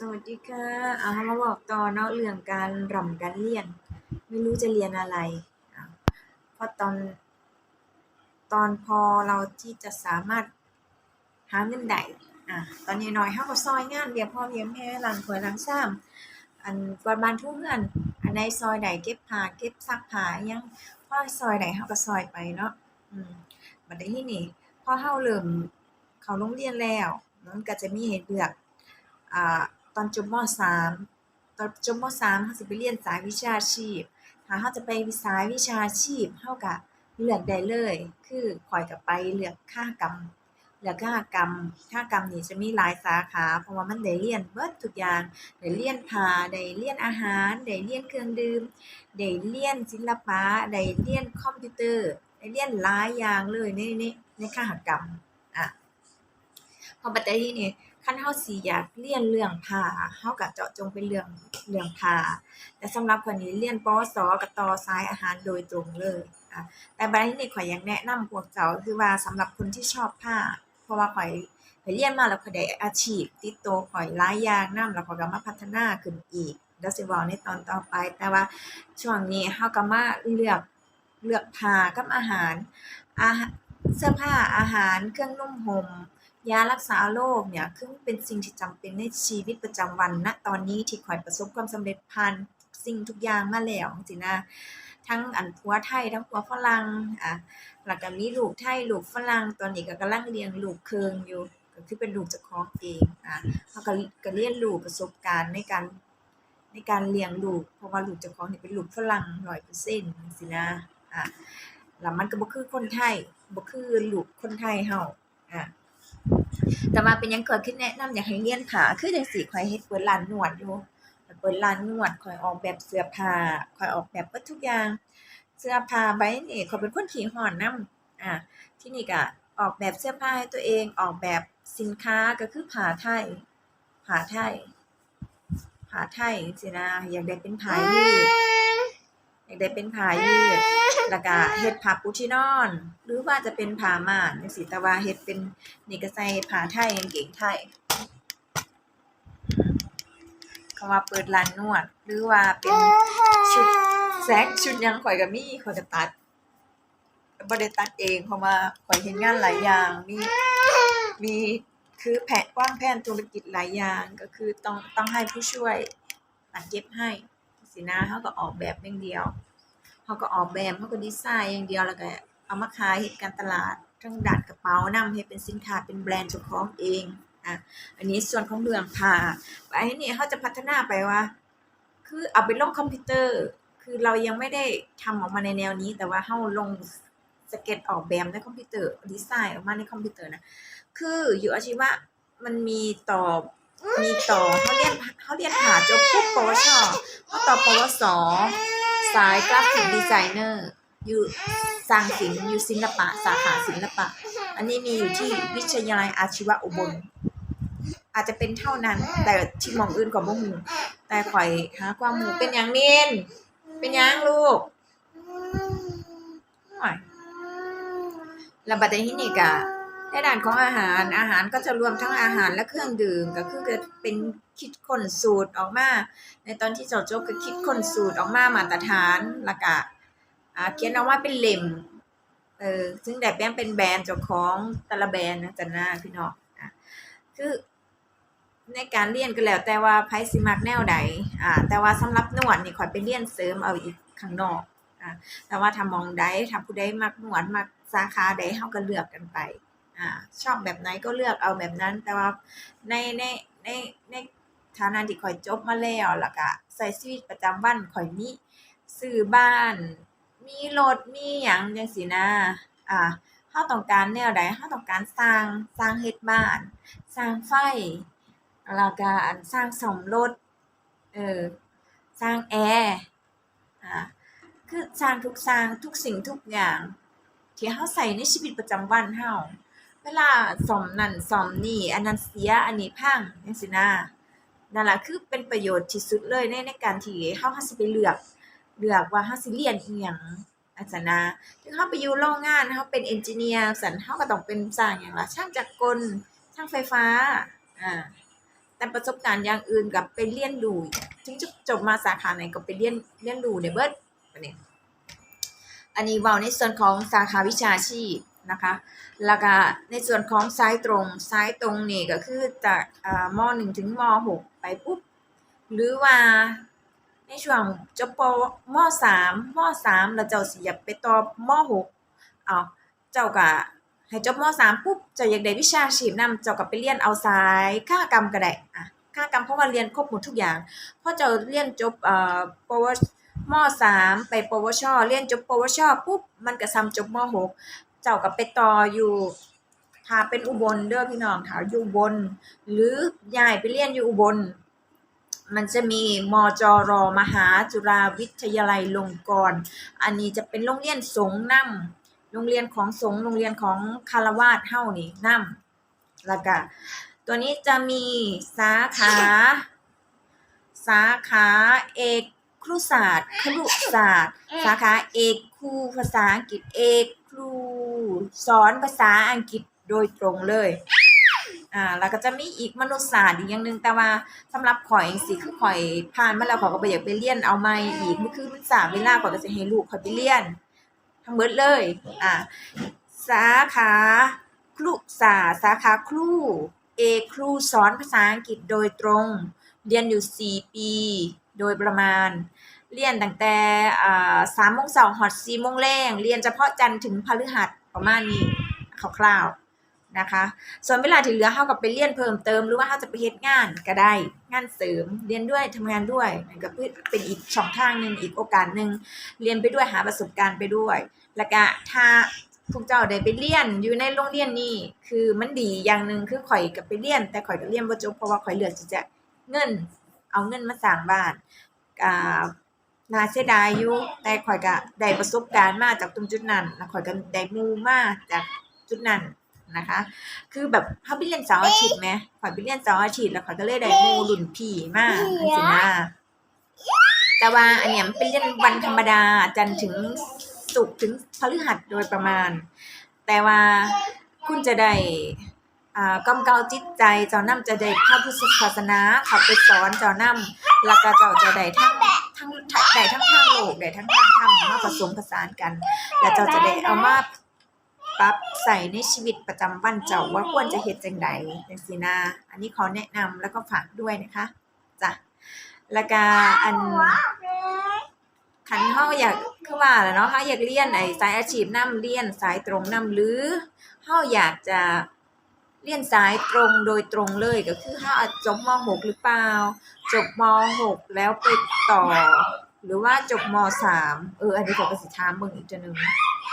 สวัสดีค่ะ เอามาบอกต่อเนาะเรื่องการร่ำการเรียน ไม่รู้จะเรียนอะไร เพราะตอน ตอนพอเราที่จะสามารถหาเงินได้อะตอนน้อยเฮาก็ซอยงานเลี้ยงพ่อเลี้ยงแม่ล้างถ้วยล้างชามอันกวาดบ้านถูเรือนอันใดซอยใดเก็บผ้าเก็บซักผ้ายังพ่อซอยใดเฮาก็ซอยไปเนาะอืมบัดนี้นี่พอเฮาเริ่มเข้าโรงเรียนแล้วมันก็จะมีให้เลือกอ่า ตอนจบม .3 ตอนจบม .3 เราสิไปเรียนสายวิชาชีพถ้าเราจะไปสายวิชาชีพเราก็เลือกได้เลย คือข้อยก็ไปเลือกคหกรรมเลือกคหกรรมคหกรรมนี่จะมีหลายสาขา เพราะว่ามันได้เรียนเบิดทุกอย่างได้เรียนผ้าได้เรียนอาหารได้เรียนเครื่องดื่มได้เรียนศิลปะได้เรียนคอมพิวเตอร์ได้เรียนหลายอย่างเลยในในในคหกรรมอะพอบัดใดทีนี้ คันเราสิอยากเรียนเรื่องผ้าเราก็เจาะจงเป็นเรื่องเรื่องผ้าแต่สำหรับข้อนี่เรียนปวสก็ต่อสายอาหารโดยตรงเลยอะแต่บัดนี้นี่ข้อยอยากแนะนำพวกเจ้าคือว่าสำหรับคนที่ชอบผ้า เพราะว่าข้อยข้อยเรียนมาแล้วข้อยได้อาชีพ ติดตัวข้อยหลายอย่างนำแล้วข้อยก็มาพัฒนาขึ้นอีกเดี๋ยวสิเว้าในตอนต่อไป แต่ว่าช่วงนี้เราก็มาเลือกเลือกผ้ากับอาหารอาเสื้อผ้าอาหารเครื่องนุ่มห่ม ยารักษาโรคเนี่ยคือเป็นสิ่งที่จำเป็นในชีวิตประจำวันณตอนนี้ที่ข้อยประสบความสำเร็จผ่านสิ่งทุกอย่างมาแล้วจังซี้นะทั้งอันผัวไทยทั้งผัวฝรั่งอ่าแล้วก็มีลูกไทยลูกฝรั่งตอนนี้ก็กำลังเลี้ยงลูกเคืองอยู่ก็คือเป็นลูกจ้าของเองอ่าเราก็ก็เรียนรู้ประสบการณ์ในการในการเลี้ยงลูกเพราะว่าลูกจ้าของนี่เป็นลูกฝรั่ง100%จังซี้นะอ่าแล้วมันก็บ่คือคนไทยบ่คือลูกคนไทยเราอ่า แต่ว่าเป็นยังข้อยคือแนะนำอยากให้เรียนผ้าคือจังซี้ข้อยเฮ็ดเปิดร้านนวดอยู่เปิดร้านนวดข้อยออกแบบเสื้อผ้าข้อยออกแบบเบิดทุกอย่าง เสื้อผ้าใบนี้ขอยเป็นคนขี้ร้อนนำอ่าทีนี้ก็ออกแบบเสื้อผ้าให้ตัวเองออกแบบสินค้าก็คือผ้าไทยผ้าไทยผ้าไทยจังซี้นะอยากได้เป็นผ้ายืด อยากได้เป็นผ้ายืดแล้วก็เฮ็ดผ้าปูที่นอน หรือว่าจะเป็นผ้าม่านจังซี้แต่ว่าเฮ็ดเป็นนี่ก็ใส่ผ้าไทยกางเกงไทยคำว่าเปิดร้านนวด หรือว่าเป็นชุดแซกชุดยังข้อยก็มีข้อยก็ตัดบ่ได้ตัดเองเพราะว่าข้อยเฮ็ดงานหลายอย่างมีมีคือแผนวางแผนธุรกิจหลายอย่างก็คือต้องต้องให้ผู้ช่วยตัดเย็บให้ีนะเราก็ออกแบบอย่างเดียวเราก็ออกแบบเราก็ดีไซน์อย่างเดียวแล้วก็เอามาขายเฮ็ดการตลาดทั้งด้านกระเป๋านำเฮ็ดเป็นสินค้าเป็นแบรนด์เจ้าของเองอ่าอันนี้ส่วนของเรื่องผ้าอันนี้เราจะพัฒนาไปว่า คือเอาไปลงคอมพิวเตอร์ คือเรายังไม่ได้ทำออกมาในแนวนี้ แต่ว่าเราลงสเก็ตออกแบบในคอมพิวเตอร์ดีไซน์ออกมาในคอมพิวเตอร์นะคืออยู่อาชีวะมันมีต่อ มีต่อเราเรียนเราเรียนผ้าจบปุ๊บปวช.เราต่อปวส.สายกราฟิกดีไซเนอร์อยู่สร้างศิลป์อยู่ศิลปะ สาขาศิลปะ อันนี้มีอยู่ที่วิทยาลัยอาชีวะอุบล อาจจะเป็นเท่านั้น แต่ที่มองอื่นก็บ่รู้แต่ข้อยหาความรู้เป็นหยังมินเป็นยังลูกโอ๊ยแล้วบัดนี้นี่ก็ ในด้านของอาหารอาหารก็จะรวมทั้งอาหารและเครื่องดื่มก็คือก็เป็นคิดค้นสูตรออกมา ในตอนที่เจ้าจบก็คิดค้นสูตรออกมามาตรฐานล้วก็อ่าเขียนออกมาเป็นเล่มเออซึ่งดัดแปลงเป็นแบรนด์เจ้าของแต่ละแบรนด์นะจั่งซี้นะพี่น้องอ่าคือในการเรียนก็แล้วแต่ว่าไผสิมักแนวใดอ่าแต่ว่าสำหรับนวดนี่ขอยไปเรียนเสริมเอาอีกข้างนอกอ่าแต่ว่าถ้ามองใดถ้าผู้ใดมักนวดมักสาขาใดเราก็เลือกกันไป อ่าชอบแบบไหนก็เลือกเอาแบบนั้น แต่ว่าในในในในฐานะที่ข้อยจบมาแล้วล้วก็ใช้ชีวิตประจำวันข้อยมีซื้อบ้าน มีรถมีหยังจังซี้นะ อ่าเราต้องการแนวใดเราต้องการสร้างสร้างเฮ็ดบ้าน สร้างไฟแล้วก็สร้างซ่อมรถเออสร้างแอร์อ่าคือสร้างทุกสร้างทุกสิ่งทุกอย่างที่เราใช้ในชีวิตประจำวันเรา เวลาซ่อมนั่นซ่อมนี่ อันนั้นเสียอันนี้พังจังซี้นะนั่นแหละคือเป็นประโยชน์ที่สุดเลยในในการที่เราเราสิไปเลือก เลือกว่าเราสิเรียนอิหยังจั่งซี้นะถึงเราไปอยู่โรงงานเราเป็น engineer จั่งซั้นเราก็ต้องเป็นสร้างหยังละช่างจักรกลช่างไฟฟ้าอ่าแต่ประสบการณ์อย่างอื่นกับไปเรียนรู้ถึงจะจบมาสาขาไหนก็ไปเรียนเรียนรู้ในเบิดอันนี้อันนี้เว่าในส่วนของสาขาวิชาชีพ นะคะแล้วก็ในส่วนของสายตรงสายตรงนี่ก็คือจากอ่ามหนึ่งถึงมหกไปปุ๊บหรือว่าในช่วงจบปมสามมสามแล้วเจ้าสิอยากไปต่อมหกเอาเจ้าก็ให้จบมสามปุ๊บเจ้าอยากได้วิชาชีพนำเจ้าก็ไปเรียนเอาสายค่ากรรมก็ได้อะค่ากรรมเพราะว่าเรียนครบหมดทุกอย่างพอเจ้าเรียนจบเอ่อปวชมสามไปปวชเรียนจบปวชปุ๊บมันก็ซ้ำจบมหก เจ้าก็ไปต่ออยู่ถ้าเป็นอุบลเด้อพี่น้องถ้าอยู่อุบล หรือยายไปเรียนอยู่อุบล มันจะมีมจรมหาจุฬาวิทยาลัยลงกรณ์อันนี้จะเป็นโรงเรียนสงฆ์นํโรงเรียนของสงโรงเรียนของคารวาสเฮ้านี่นํแล้วก็ตัวนี้จะมีสาขา สาขาเอกครุศาสตร์ครุศาสตร์ สาขาเอกครูภาษาอังกฤษเอกครู สอนภาษาอังกฤษโดยตรงเลยอ่าแล้วก็จะมีอีกมนุษยศาสตร์อีกอย่างหนึ่งแต่ว่าสำหรับข่อยจังซี่คือข่อยผ่านมาแล้วข่อยก็บ่อยากไปเรียนเอาใหม่อีกมันคือมันสาเวลาข่อยก็สิให้ลูกข่อยไปเรียน ทั้งเบิดเลยอ่าสาขาครุศาสาขาครูเอครูสอนภาษาอังกฤษโดยตรง เรียนอยู่ 4 ปี โดยประมาณ เรียนตั้งแต่อ่า3โมงเช้าฮอด4โมงแลงเรียนเฉพาะจันทร์ถึงพฤหัส ประมาณนี้คร่าวๆนะคะ ส่วนเวลาที่เหลือเฮาก็ไปเรียนเพิ่มเติมหรือว่าเฮาจะไปเฮ็ดงานก็ได้งานเสริมเรียนด้วยทำงานด้วยนั่นก็เป็นอีกช่องทางหนึ่งอีกโอกาสหนึ่งเรียนไปด้วยหาประสบการณ์ไปด้วย แล้วก็ถ้าพวกเจ้าได้ไปเรียนอยู่ในโรงเรียนนี้คือมันดีอย่างหนึ่งคือข่อยก็ไปเรียน แต่ข่อยก็เรียนบ่จบเพราะว่าข่อยเลือกที่จะเงิน เอาเงินมาสร้างบ้านอ่า น่าเสียดายอยู่แต่ข่อยก็ได้ประสบการณ์มาจากตรงจุดนั้นแล้วข่อยก็ได้หมู่มาจากจุดนั้นนะคะ คือแบบเฮาไปเรียนเสาร์อาทิตย์แหมข่อยไปเรียนเสาร์อาทิตย์แล้วข่อยก็เลยได้หมู่รุ่นพี่มาจังซี่นะแต่ว่าอันเนี้ยมันเป็นเรียนวันธรรมดาจันทร์ถึงศุกร์ถึงพฤหัสโดยประมาณ แต่ว่าคุณจะได้ กำเกาจิตใจเจ้านำจะได้พระพุทธศาสนาเขับไปสอนเจ้านำแล้วก็เจ้าจะได้ทั้งทั้งได้ทั้งทางโลกได้ทั้งทางธรรมมาผสมผสานกัน แล้วเจ้าจะได้เอามาปรับใส่ในชีวิตประจำวันเจ้าว่าควรจะเฮ็ดจังใดจังซี่นะอันนี้ขอแนะนำแล้วก็ฝากด้วยนะคะจ้ะแล้วก็อันคันเฮาอยากคือว่าแหละเนาะเฮาอยากเรียนไอ้สายอาชีพนำเรียนสายตรงนำหรือเฮาอยากจะ เรียนสายตรงโดยตรงเลยก็คือถ้าจบม .6 หรือเปล่า จบม .6 แล้วไปต่อ หรือว่าจบม .3 เอออันนี้ก็ก็สิถามเบิ่งอีกจังนึง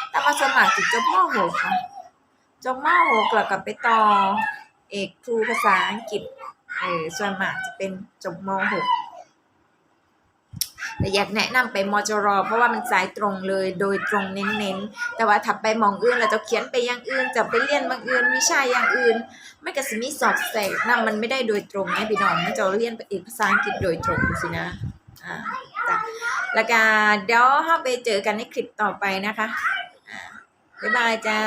แต่มาสมัครจบม .6 นะจบม .6 แล้วก็ไปต่อ เอกครูภาษาอังกฤษเออส่วนมากจะเป็นจบม .6 แต่อยากแนะนำไปมจร เพราะว่ามันสายตรงเลยโดยตรงเน้นๆ แต่ว่าถ้าไปมองอื่นแล้วจะเขียนไปอย่างอื่น จะไปเรียนบางอื่นวิชาอย่างอื่น ไม่ก็สิมีสอบแทรกนํมันไม่ได้โดยตรงไงพี่น้องมันจะเรียนเอกภาษาอังกฤษโดยตรงสินะอ่าจ้ะแล้วก็เดี๋ยวเฮาไปเจอกันในคลิปต่อไปนะคะอ่าบ๊ายบายจ้า